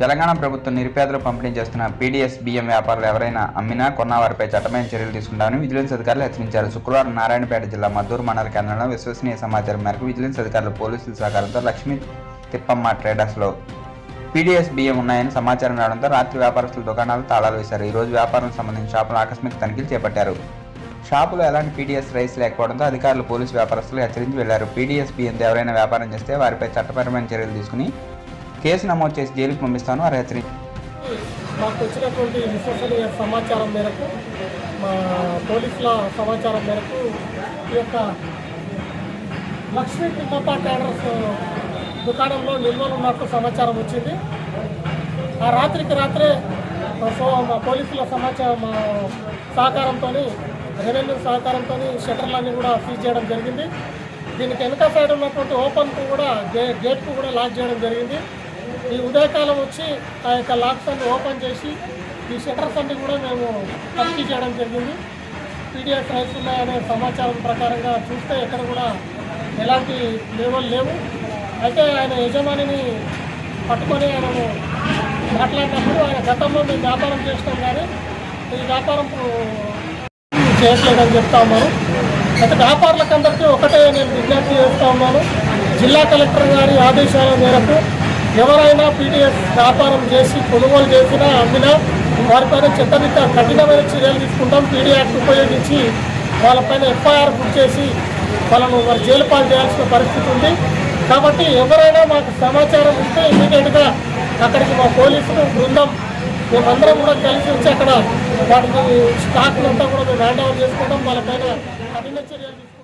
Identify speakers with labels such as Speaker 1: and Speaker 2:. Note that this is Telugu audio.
Speaker 1: తెలంగాణ ప్రభుత్వం నిరుపేదలు పంపిణీ చేస్తున్న పీడీఎస్ బియ్యం వ్యాపారులు ఎవరైనా అమ్మినా కొన్న వారిపై చట్టమైన చర్యలు తీసుకుంటామని విజిలెన్స్ అధికారులు హెచ్చరించారు. శుక్రవారం నారాయణపేట జిల్లా మద్దూరు మండల కేంద్రంలో విశ్వసనీయ సమాచారం మేరకు విజిలెన్స్ అధికారులు పోలీసుల సహకారంతో లక్ష్మీ తిప్పమ్మ ట్రేడర్స్లో పీడీఎస్ బియ్యం ఉన్నాయని సమాచారం రావడంతో రాత్రి వ్యాపారస్తుల దుకాణాలు తాళాలు వేశారు. ఈరోజు వ్యాపారం సంబంధించిన షాపులు ఆకస్మిక తనిఖీలు చేపట్టారు. షాపులో ఎలాంటి పీడీఎస్ రైస్ లేకపోవడంతో అధికారులు పోలీసు వ్యాపారస్తులు హెచ్చరించి వెళ్ళారు. పీడీఎస్ బియ్యంతో ఎవరైనా వ్యాపారం చేస్తే వారిపై చట్టపరమైన చర్యలు తీసుకుని కేసు నమోదు చేసి జైలుకు పంపిస్తాను. అర్హత్రి
Speaker 2: మాకు వచ్చినటువంటి విశ్వసనీయ సమాచారం మేరకు మా పోలీసుల సమాచారం మేరకు ఈ యొక్క లక్ష్మీ తిమ్మప్ప ట్రేడర్స్ దుకాణంలో నిల్వలు ఉన్నట్టు సమాచారం వచ్చింది. ఆ రాత్రికి రాత్రే సో మా పోలీసుల సమాచారం మా సహకారంతో రెవెన్యూ సహకారంతో షట్టర్లన్నీ కూడా సీజ్ చేయడం జరిగింది. దీనికి వెనుక సైడ్ ఉన్నటువంటి ఓపెన్కు కూడా గే గేట్కు కూడా లాక్ చేయడం జరిగింది. ఈ ఉదయకాలం వచ్చి ఆ యొక్క లాక్స్ అన్ని ఓపెన్ చేసి ఈ షట్టర్స్ అన్ని కూడా మేము తనిఖీ చేయడం జరిగింది. పీడిఎస్ రైట్స్ ఉన్నాయనే సమాచారం ప్రకారంగా చూస్తే ఎక్కడ కూడా ఎలాంటి లేవల్ లేవు. అయితే ఆయన యజమానిని పట్టుకొని ఆయనను మాట్లాడినప్పుడు ఆయన గతంలో మేము వ్యాపారం చేస్తాం కానీ ఈ వ్యాపారం చేయట్లేదని చెప్తా ఉన్నాను అయితే వ్యాపారులకు అందరికీ ఒకటే నేను విజ్ఞప్తి చేస్తా ఉన్నాను. జిల్లా కలెక్టర్ గారి ఆదేశాల మేరకు ఎవరైనా పీడిఎస్ వ్యాపారం చేసి కొనుగోలు చేసినా అమ్మినా వారిపైన చట్టరీత కఠినమైన చర్యలు తీసుకుంటాం. పీడీ యాక్ట్ ఉపయోగించి వాళ్ళపైన ఎఫ్ఐఆర్ బుక్ చేసి వాళ్ళను మరి జైలు పాలు చేయాల్సిన పరిస్థితి ఉంది. కాబట్టి ఎవరైనా మాకు సమాచారం ఇస్తే ఇమీడియట్గా అక్కడికి మా పోలీసులు బృందం మేమందరం కూడా కలిసి వచ్చి అక్కడ వాటిని స్టాక్ అంతా కూడా మేము హ్యాండ్ ఓవర్ చేసుకుంటాం. వాళ్ళపైన కఠిన చర్యలు తీసుకుంటాం.